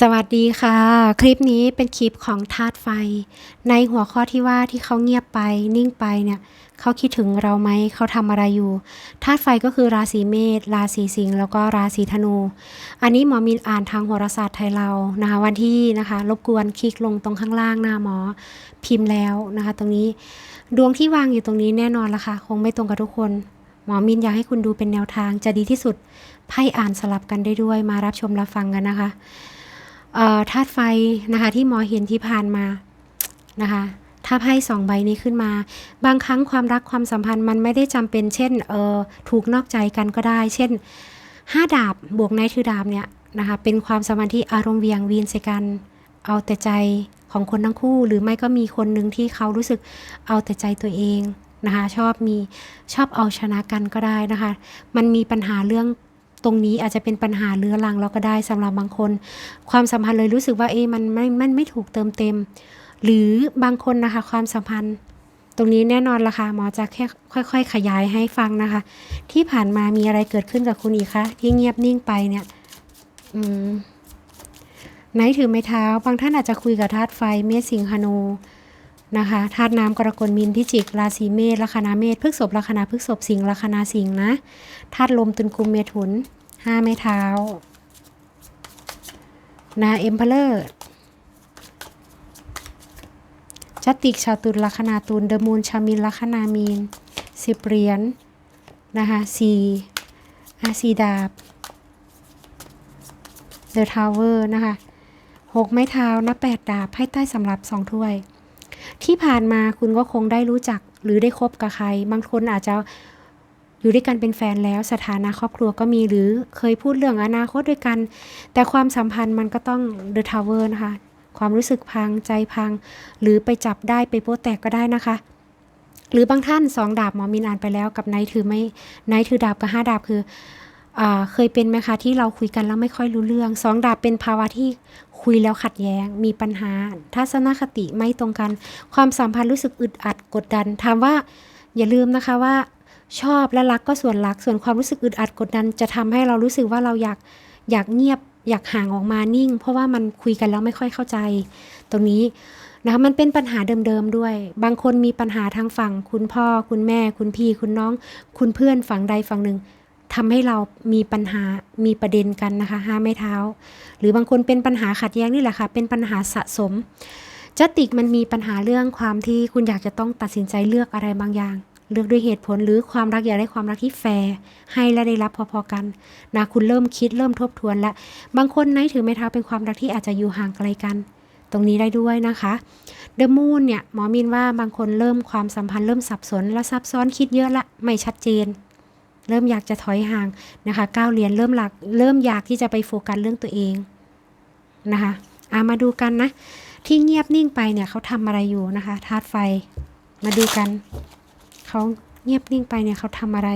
สวัสดีค่ะ คลิปนี้เป็นคลิปของธาตุไฟ ในหัวข้อที่ว่าที่เขาเงียบไปนิ่งไปเนี่ยเขาคิดถึงเราไหมเขาทำอะไรอยู่ธาตุไฟก็คือราศีเมษราศีสิงห์แล้วก็ราศีธนู อันนี้หมอมินอ่านทางโหราศาสตร์ไทยเรานะคะวันที่นะคะรบกวนคลิกลงตรงข้างล่างหน้าหมอพิมพ์แล้วนะคะ ตรงนี้ดวงที่วางอยู่ตรงนี้แน่นอนละค่ะ คงไม่ตรงกับทุกคนหมอมินอยากให้คุณดูเป็นแนวทางจะดีที่สุดไพ่อ่านสลับกันได้ด้วยมารับชมรับฟังกันนะคะ ธาตุไฟนะคะที่หมอเห็นที่ผ่านมานะคะถ้าไพ่สองใบนี้ขึ้นมา บางครั้งความรักความสัมพันธ์มันไม่ได้จำเป็น เช่นเออถูกนอกใจกันก็ได้ เช่นห้าดาบบวกนท์ถือดาบเนี่ยนะคะเป็นความสัมพันธ์ที่อารมณ์เวียงวีนใส่กัน เอาแต่ใจของคนทั้งคู่ หรือไม่ก็มีคนหนึ่งที่เขารู้สึกเอาแต่ใจตัวเองนะคะชอบมีชอบเอาชนะกันก็ได้นะคะ มันมีปัญหาเรื่อง ตรงนี้อาจจะเป็นปัญหาเรื้อรังแล้วก็ได้สำหรับบางคน ความสัมพันธ์เลยรู้สึกว่าเอ๊ะมันไม่มันไม่ถูกเติมเต็ม หรือบางคนนะคะ ความสัมพันธ์ตรงนี้แน่นอนละค่ะหมอจะแค่ค่อย ๆ ขยายให้ฟังนะคะ ที่ผ่านมามีอะไรเกิดขึ้นกับคุณอีกคะที่เงียบนิ่งไปเนี่ยอืมไหนถือไม้เท้า บางท่านอาจจะคุยกับธาตุไฟเมษสิงหานูนะคะธาตุน้ำกรกฎมีนพิจิก ราศีเมษลัคนาเมษพฤกษภลัคนาพฤกษภสิงห์ลัคนาสิงห์นะธาตุลมตุลกุมเมถุน ห้าไม้เท้า นาเอ็มเพลอร์จัตติกชาวตุลลัคนาตุลเดมูนชามินลัคนามีนสิบเหรียญนะคะสี่อาซีดาบเดอะทาวเวอร์นะคะหกไม้เท้านับแปดดาบไพ่ใต้สำหรับสองถ้วย ที่ผ่านมาคุณก็คงได้รู้จักหรือได้คบกับใคร บางคนอาจจะ อยู่ด้วยกันเป็นแฟนแล้วสถานะครอบครัวก็มีหรือเคยพูดเรื่องอนาคตด้วยกัน แต่ความสัมพันธ์มันก็ต้อง The Tower นะคะ ความรู้สึกพังใจพัง หรือไปจับได้ไปโป๊ะแตกก็ได้นะคะ หรือบางท่านสองดาบหมอมินอ่านไปแล้วกับไนท์ถือไม่ไนท์ถือดาบกับห้าดาบคืออเคยเป็นไหมคะที่เราคุยกันแล้วไม่ค่อยรู้เรื่องสองดาบเป็นภาวะที่คุยแล้วขัดแย้ง มีปัญหา ทัศนคติไม่ตรงกัน ความสัมพันธ์รู้สึกอึดอัดกดดันถามว่าอย่าลืมนะคะว่า ชอบและรักก็ส่วนรัก ส่วนความรู้สึกอึดอัดกดดัน จะทำให้เรารู้สึกว่าเราอยากอยากเงียบอยากห่างออกมานิ่ง เพราะว่ามันคุยกันแล้วไม่ค่อยเข้าใจ ตรงนี้นะคะมันเป็นปัญหาเดิมๆด้วย บางคนมีปัญหาทางฝั่ง คุณพ่อ คุณแม่ คุณพี่ คุณน้อง คุณเพื่อนฝั่งใดฝั่งหนึ่งทำให้เรามีปัญหา มีประเด็นกันนะคะห้าไม้เท้า หรือบางคนเป็นปัญหาขัดแย้งนี่แหละค่ะ เป็นปัญหาสะสมจติกมันมีปัญหาเรื่องความที่คุณอยากจะต้องตัดสินใจเลือกอะไรบางอย่าง เลือกด้วยเหตุผลหรือความรักอยากได้ความรักที่แฟร์ให้และได้รับพอๆกันนะคุณเริ่มคิดเริ่มทบทวนและบางคนไนถือไม้เท้าเป็นความรักที่อาจจะอยู่ห่างไกลกัน ตรงนี้ได้ด้วยนะคะเดอะมูนเนี่ยหมอมินว่าบางคนเริ่มความสัมพันธ์เริ่มสับสนและซับซ้อนคิดเยอะละไม่ชัดเจน เริ่มอยากจะถอยห่างนะคะก้าวเรียนเริ่มหลักเริ่มอยากที่จะไปโฟกัสเรื่องตัวเองนะคะอามาดูกันนะ ที่เงียบนิ่งไปเนี่ยเขาทำอะไรอยู่นะคะธาตุไฟมาดูกัน เขาเงียบนิ่งไปเนี่ยเขาทำอะไร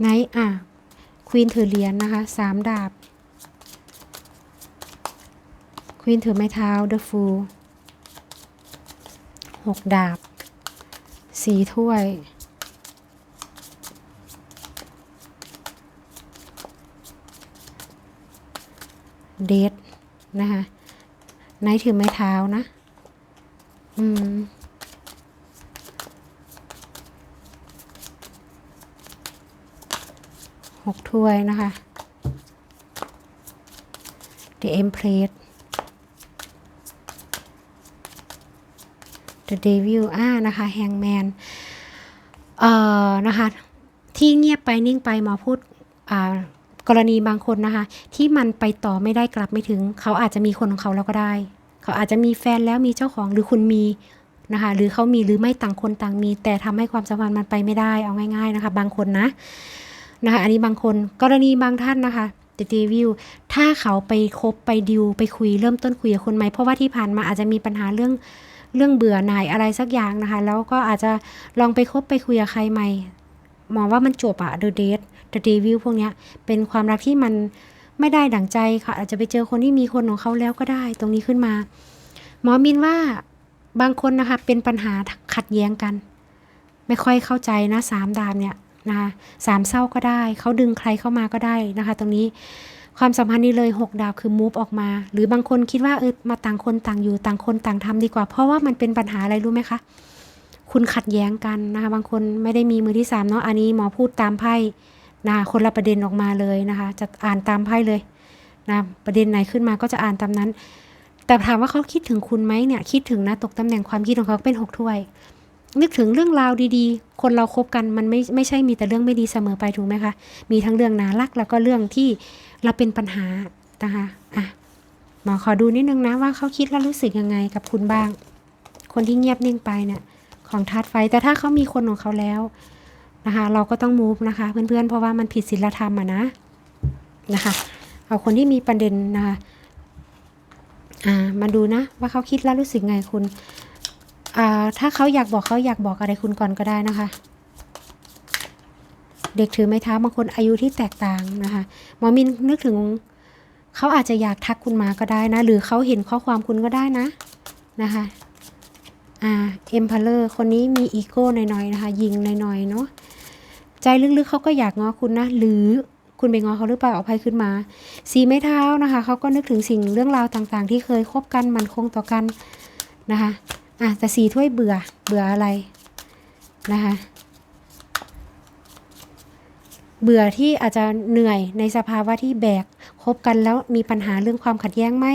ไหนอะควีนถือเหรียญนะคะสามดาบควีนถือไม้เท้าเดอะฟูหกดาบสี่ถ้วยเดทนะคะไนท์ถือไม้เท้านะ อืมหกถ้วยนะคะ The Empress The Devil อ่านะคะ Hangman เอ่อนะคะ ที่เงียบไปนิ่งไปหมอพูดอ่ากรณีบางคนนะคะ ที่มันไปต่อไม่ได้กลับไม่ถึง เขาอาจจะมีคนของเขาแล้วก็ได้ เขาอาจจะมีแฟนแล้วมีเจ้าของหรือคุณมีนะคะหรือเขามีหรือไม่ต่างคนต่างมี แต่ทำให้ความสัมพันธ์มันไปไม่ได้เอาง่าย ๆนะคะ บางคนนะนะคะอันนี้บางคนกรณีบางท่านนะคะเดดวิว ถ้าเขาไปคบไปดิวไปคุยเริ่มต้นคุยกับคนใหม่เพราะว่าที่ผ่านมาอาจจะมีปัญหาเรื่องเรื่องเบื่อหน่ายอะไรสักอย่างนะคะ แล้วก็อาจจะลองไปคบไปคุยกับใครใหม่มองว่ามันจบอะเดอะเดทเดอะเดวิลพวกเนี้ยเป็นความรักที่มัน ไม่ได้ดั่งใจค่ะ อาจจะไปเจอคนที่มีคนของเขาแล้วก็ได้ ตรงนี้ขึ้นมา หมอมินว่าบางคนนะคะเป็นปัญหาขัดแย้งกัน ไม่ค่อยเข้าใจนะสามดามเนี่ยนะคะสามเศร้าก็ได้เขาดึงใครเข้ามาก็ได้นะคะ ตรงนี้ความสัมพันธ์นี้เลยหกดาวคือมูฟออกมา หรือบางคนคิดว่าเออมาต่างคนต่างอยู่ต่างคนต่างทำดีกว่า เพราะว่ามันเป็นปัญหาอะไรรู้ไหมคะ คุณขัดแย้งกันนะคะ บางคนไม่ได้มีมือที่สามเนาะอันนี้หมอพูดตามไพ่ นะคะคนละประเด็นออกมาเลยนะคะ จะอ่านตามไพ่เลยนะประเด็นไหนขึ้นมาก็จะอ่านตามนั้น แต่ถามว่าเขาคิดถึงคุณไหมเนี่ยคิดถึงนะตกตำแหน่งความคิดของเขาเป็นหกถ้วย นึกถึงเรื่องราวดีๆ คนเราคบกันมันไม่ไม่ใช่มีแต่เรื่องไม่ดีเสมอไปถูกไหมคะ มีทั้งเรื่องน่ารักแล้วก็เรื่องที่เราเป็นปัญหานะคะอะหมอขอดูนิดนึงนะว่าเขาคิดและรู้สึกยังไงกับคุณบ้าง คนที่เงียบนิ่งไปเนี่ยของธาตุไฟแต่ถ้าเขามีคนของเขาแล้ว นะคะ เราก็ต้องมูฟนะคะเพื่อนๆ เพราะว่ามันผิดศีลธรรมอะนะนะคะ เอาคนที่มีประเด็นนะคะอ่ามาดูนะว่าเขาคิดแล้วรู้สึกไงคุณอ่าถ้าเขาอยากบอกเขาอยากบอกอะไรคุณก่อนก็ได้นะคะ เด็กถือไม้เท้าบางคนอายุที่แตกต่างนะคะหมอมินนึกถึงเขาอาจจะอยากทักคุณมาก็ได้นะ หรือเขาเห็นข้อความคุณก็ได้นะนะคะอ่าเอ็มพาเลอร์คนนี้มีอีโก้หน่อยๆนะคะ ยิงหน่อยๆเนาะ ใจลึกๆเขาก็อยากง้อคุณนะ หรือคุณไปง้อเขาหรือเปล่าเอาภัยขึ้นมา สีไม้เท้านะคะเขาก็นึกถึงสิ่งเรื่องราวต่างๆ ที่เคยคบกันมันคงต่อกันนะคะอะแต่สีถ้วยเบื่อเบื่ออะไรนะคะเบื่อที่อาจจะเหนื่อยในสภาวะที่แบกคบกันแล้วมีปัญหาเรื่องความขัดแย้งไหม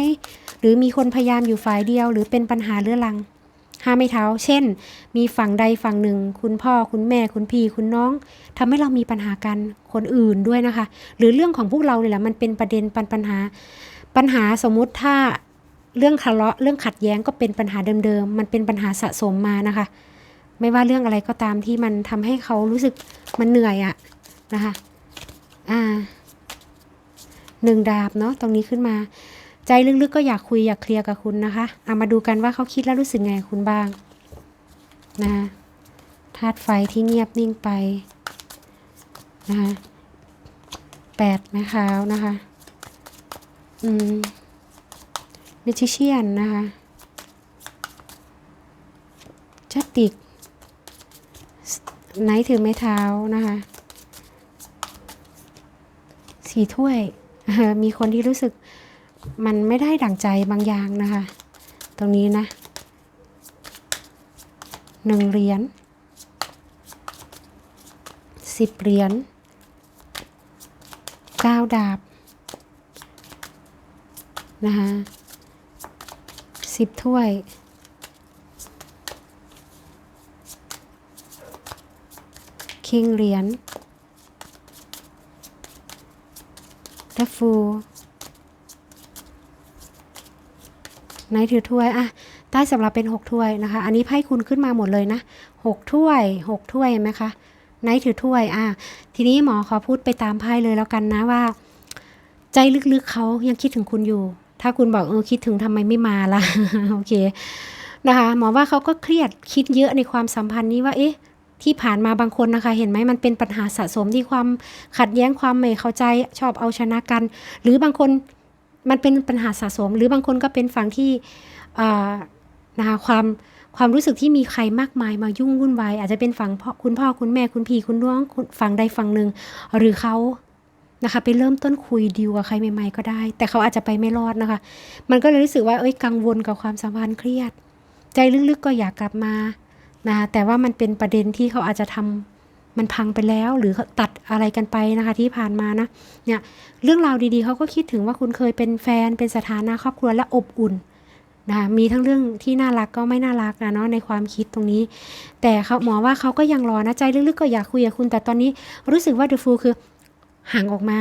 หรือมีคนพยายามอยู่ฝ่ายเดียว หรือเป็นปัญหาเรื้อรัง ห้ามไม่เท้า เช่น มีฝั่งใดฝั่งหนึ่ง คุณพ่อคุณแม่คุณพี่คุณน้องทำให้เรามีปัญหากันคนอื่นด้วยนะคะ หรือเรื่องของพวกเราเนี่ยแหละมันเป็นประเด็นปัญปัญหา ปัญหาสมมุติถ้าเรื่องทะเลาะเรื่องขัดแย้งก็เป็นปัญหาเดิมๆมันเป็นปัญหาสะสมมานะคะ ไม่ว่าเรื่องอะไรก็ตามที่มันทำให้เขารู้สึกมันเหนื่อยอะนะคะอ่าหนึ่งดาบเนาะตรงนี้ขึ้นมา ใจลึกๆก็อยากคุยอยากเคลียร์กับคุณนะคะเอามาดูกันว่าเขาคิดแล้วรู้สึกไงคุณบ้างนะธาตุไฟที่เงียบนิ่งไปนะคะแปดไม้เท้านะคะอืมเมจิเชียนนะคะจัตติกไนท์ถือไม้เท้านะคะสีถ้วย มีคนที่รู้สึก มันไม่ได้ดั่งใจบางอย่างนะคะ ตรงนี้นะหนึ่งเหรียญสิบเหรียญเก้าดาบนะคะสิบถ้วยคิงเหรียญดัฟฟู ไนถือถ้วยอะใต้สำหรับเป็นหกถ้วยนะคะ อันนี้ไพ่คุณขึ้นมาหมดเลยนะหกถ้วยหกถ้วยเห็นไหมคะไนถือถ้วยอะทีนี้หมอขอพูดไปตามไพ่เลยแล้วกันนะว่า ใจลึกๆเขายังคิดถึงคุณอยู่ ถ้าคุณบอกเออคิดถึงทำไมไม่มาล่ะโอเคนะคะหมอว่าเขาก็เครียดคิดเยอะในความสัมพันธ์นี้ว่าเอ๊ะที่ผ่านมาบางคนนะคะ เห็นไหมมันเป็นปัญหาสะสมที่ความขัดแย้งความไม่เข้าใจชอบเอาชนะกัน หรือบางคน มันเป็นปัญหาสะสม หรือบางคนก็เป็นฝั่งที่นะคะความความรู้สึกที่มีใครมากมายมายุ่งวุ่นวายอาจจะเป็นฝั่งพ่อคุณพ่อคุณแม่คุณพี่คุณน้องฝั่งใดฝั่งหนึ่ง หรือเขานะคะไปเริ่มต้นคุยดีลกับใครใหม่ ๆ ก็ได้ แต่เขาอาจจะไปไม่รอดนะคะ มันก็เลยรู้สึกว่าเอ้ยกังวลกับความสัมพันธ์เครียด ใจลึกๆก็อยากกลับมานะคะแต่ว่ามันเป็นประเด็นที่เขาอาจจะทำ มันพังไปแล้วหรือตัดอะไรกันไปนะคะที่ผ่านมานะเนี่ยเรื่องราวดีๆเขาก็คิดถึงว่าคุณเคยเป็นแฟนเป็นสถานะครอบครัวและอบอุ่นนะคะมีทั้งเรื่องที่น่ารักก็ไม่น่ารักนะเนาะในความคิดตรงนี้ แต่เขาหมอว่าเขาก็ยังรอนะใจลึกๆก็อยากคุยกับคุณ แต่ตอนนี้รู้สึกว่าเดอะฟูคือห่างออกมา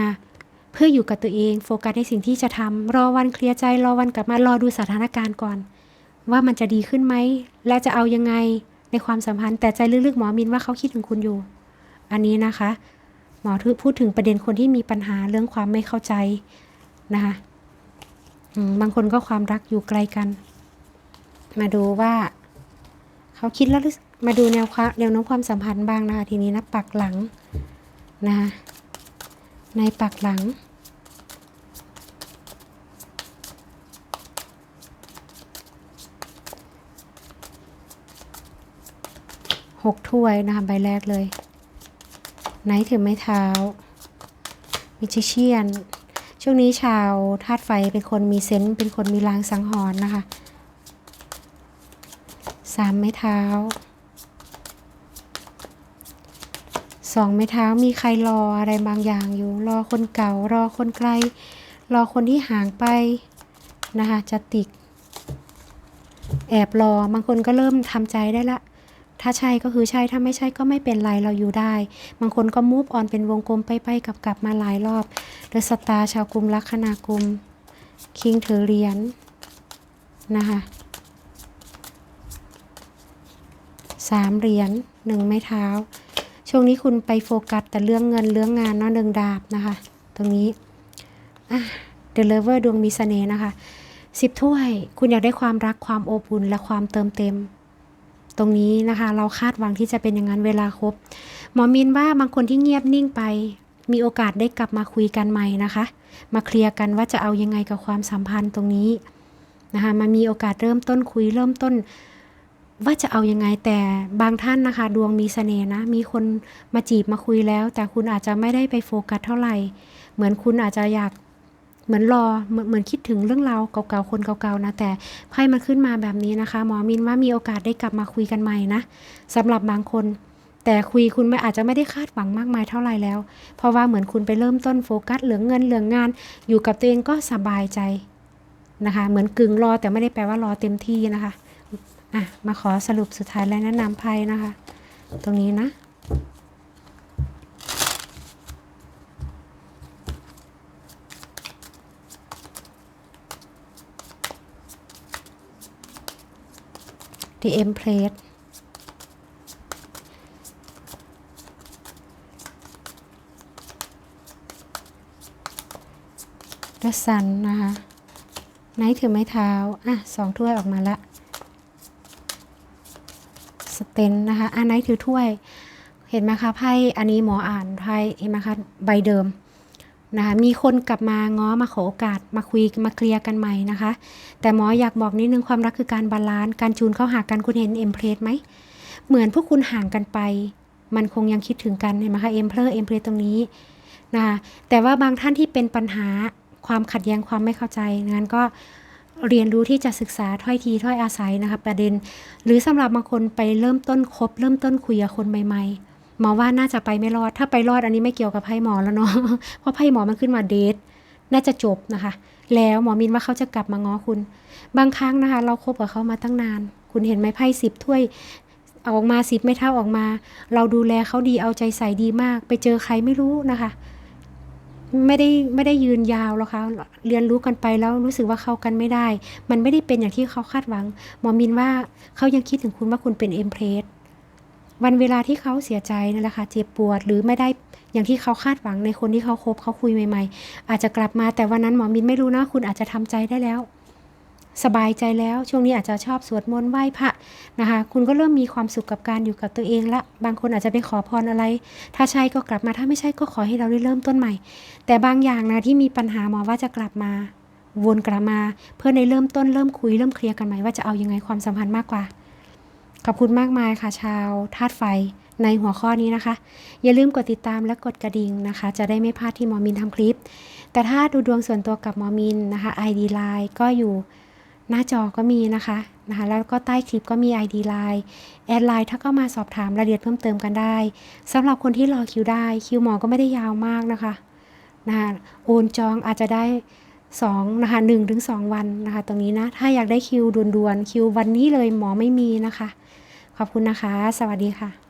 เพื่ออยู่กับตัวเอง โฟกัสในสิ่งที่จะทำรอวันเคลียร์ใจรอวันกลับมารอดูสถานการณ์ก่อน ว่ามันจะดีขึ้นไหมและจะเอายังไงในความสัมพันธ์แต่ใจลึกๆหมอมินว่าเขาคิดถึงคุณอยู่ อันนี้นะคะ หมอพูดถึงประเด็นคนที่มีปัญหาเรื่องความไม่เข้าใจนะคะบางคนก็ความรักอยู่ไกลกัน มาดูว่าเขาคิดแล้วมาดูแนวความแนวโน้มความสัมพันธ์บ้างนะคะทีนี้นะปักหลังนะคะในปักหลังหกถ้วยนะคะใบแรกเลย ไนท์ถือไม้เท้ามิจิเชียน ช่วงนี้ชาวธาตุไฟเป็นคนมีเซนส์เป็นคนมีลางสังหรณ์นะคะสามไม้เท้าสองไม้เท้ามีใครรออะไรบางอย่างอยู่ รอคนเก่ารอคนไกล รอคนที่ห่างไปนะคะจะติก แอบรอบางคนก็เริ่มทำใจได้ละ ถ้าใช่ก็คือใช่ ถ้าไม่ใช่ก็ไม่เป็นไรเราอยู่ได้ บางคนก็มูฟออนเป็นวงกลมไปๆกลับกลับๆมาหลายรอบเดอะสตาร์ชาวกลุ่มลัคนากุมคิงถือเหรียญนะคะสามเหรียญหนึ่งไม้เท้า ช่วงนี้คุณไปโฟกัสแต่เรื่องเงินเรื่องงานเนาะหนึ่งดาบนะคะ ตรงนี้อะเดลเวอร์ดวงมีเสน่ห์นะคะสิบถ้วย คุณอยากได้ความรักความอบอุ่นและความเติมเต็ม ตรงนี้นะคะ เราคาดหวังที่จะเป็นอย่างนั้นเวลาครบ หมอมินว่าบางคนที่เงียบนิ่งไป มีโอกาสได้กลับมาคุยกันใหม่นะคะ มาเคลียร์กันว่าจะเอายังไงกับความสัมพันธ์ตรงนี้นะคะมามีโอกาสเริ่มต้นคุยเริ่มต้นว่าจะเอายังไงแต่บางท่านนะคะ ดวงมีเสน่ห์นะ มีคนมาจีบมาคุยแล้ว แต่คุณอาจจะไม่ได้ไปโฟกัสเท่าไหร่ เหมือนคุณอาจจะอยาก เหมือนรอเหมือนเหมือนคิดถึงเรื่องราวเก่าๆคนเก่าๆนะแต่ไพ่มันขึ้นมาแบบนี้นะคะหมอมินว่ามีโอกาสได้กลับมาคุยกันใหม่นะสำหรับบางคน แต่คุยคุณไม่อาจจะไม่ได้คาดหวังมากมายเท่าไหร่แล้ว เพราะว่าเหมือนคุณไปเริ่มต้นโฟกัสเหลืองเงินเหลืองงาน อยู่กับตัวเองก็สบายใจนะคะ เหมือนกึ่งรอแต่ไม่ได้แปลว่ารอเต็มที่นะคะอะมาขอสรุปสุดท้ายและแนะนำไพ่นะคะ ตรงนี้นะ The Empress และสันนะคะไนท์ถือไม้เท้า อะสองถ้วยออกมาละสเตนนะคะอะไนท์ถือถ้วย เห็นไหมคะไพ่อันนี้หมออ่านไพ่เห็นไหมคะใบเดิม นะคะมีคนกลับมาง้อมาขอโอกาสมาคุยมาเคลียร์กันใหม่นะคะ แต่หมออยากบอกนิดนึงความรักคือการบาลานซ์การจูนเข้าหากันคุณเห็นเอ็มเพรสไหมเหมือนพวกคุณห่างกันไป มันคงยังคิดถึงกันเห็นไหมคะเอ็มเพลเอ็มเพรสตรงนี้นะคะแต่ว่าบางท่านที่เป็นปัญหาความขัดแย้งความไม่เข้าใจงั้นก็เรียนรู้ที่จะศึกษาถ้อยทีถ้อยอาศัยนะคะประเด็น หรือสำหรับบางคนไปเริ่มต้นคบเริ่มต้นคุยกับคนใหม่ๆ หมอว่าน่าจะไปไม่รอด ถ้าไปรอดอันนี้ไม่เกี่ยวกับไพ่หมอแล้วเนาะ เพราะไพ่หมอมันขึ้นมาเดท น่าจะจบนะคะ แล้วหมอมินว่าเขาจะกลับมาง้อคุณ บางครั้งนะคะ เราคบกับเขามาตั้งนาน คุณเห็นไหมไพ่สิบถ้วยออกมาสิบไม่เท่าออกมา เราดูแลเขาดีเอาใจใส่ดีมาก ไปเจอใครไม่รู้นะคะ ไม่ได้ไม่ได้ยืนยาวหรอกคะเรียนรู้กันไปแล้วรู้สึกว่าเข้ากันไม่ได้ มันไม่ได้เป็นอย่างที่เขาคาดหวัง หมอมินว่าเขายังคิดถึงคุณว่าคุณเป็นเอ็มเพรส วันเวลาที่เขาเสียใจนั่นแหละค่ะเจ็บปวดหรือไม่ได้อย่างที่เขาคาดหวังในคนที่เขาคบเขาคุยใหม่ ๆ อาจจะกลับมาแต่วันนั้นหมอมินไม่รู้นะคุณอาจจะทำใจได้แล้ว สบายใจแล้วช่วงนี้อาจจะชอบสวดมนต์ไหว้พระนะคะ คุณก็เริ่มมีความสุขกับการอยู่กับตัวเองละ บางคนอาจจะไปขอพรอะไร ถ้าใช่ก็กลับมาถ้าไม่ใช่ก็ขอให้เราได้เริ่มต้นใหม่ แต่บางอย่างนะที่มีปัญหาหมอว่าจะกลับมาวนกลับมา เพื่อในเริ่มต้นเริ่มคุยเริ่มเคลียร์กันใหม่ว่าจะเอายังไงความสัมพันธ์มากกว่า ขอบคุณมากมายค่ะชาวธาตุไฟในหัวข้อนี้นะคะ อย่าลืมกดติดตามและกดกระดิ่งนะคะ จะได้ไม่พลาดที่หมอมินทำคลิป แต่ถ้าดูดวงส่วนตัวกับหมอมินนะคะ ID Line ก็อยู่หน้าจอก็มีนะคะนะคะ แล้วก็ใต้คลิปก็มี ID Line แอดไลน์ถ้าก็มาสอบถามรายละเอียดเพิ่มเติมกันได้สำหรับคนที่รอคิวได้คิวหมอก็ไม่ได้ยาวมากนะคะนะคะโอนจองอาจจะได้2นะคะ1ถึง2วันนะคะ ตรงนี้นะ ถ้าอยากได้คิวด่วนๆคิววันนี้เลยหมอไม่มีนะคะ ขอบคุณนะคะ สวัสดีค่ะ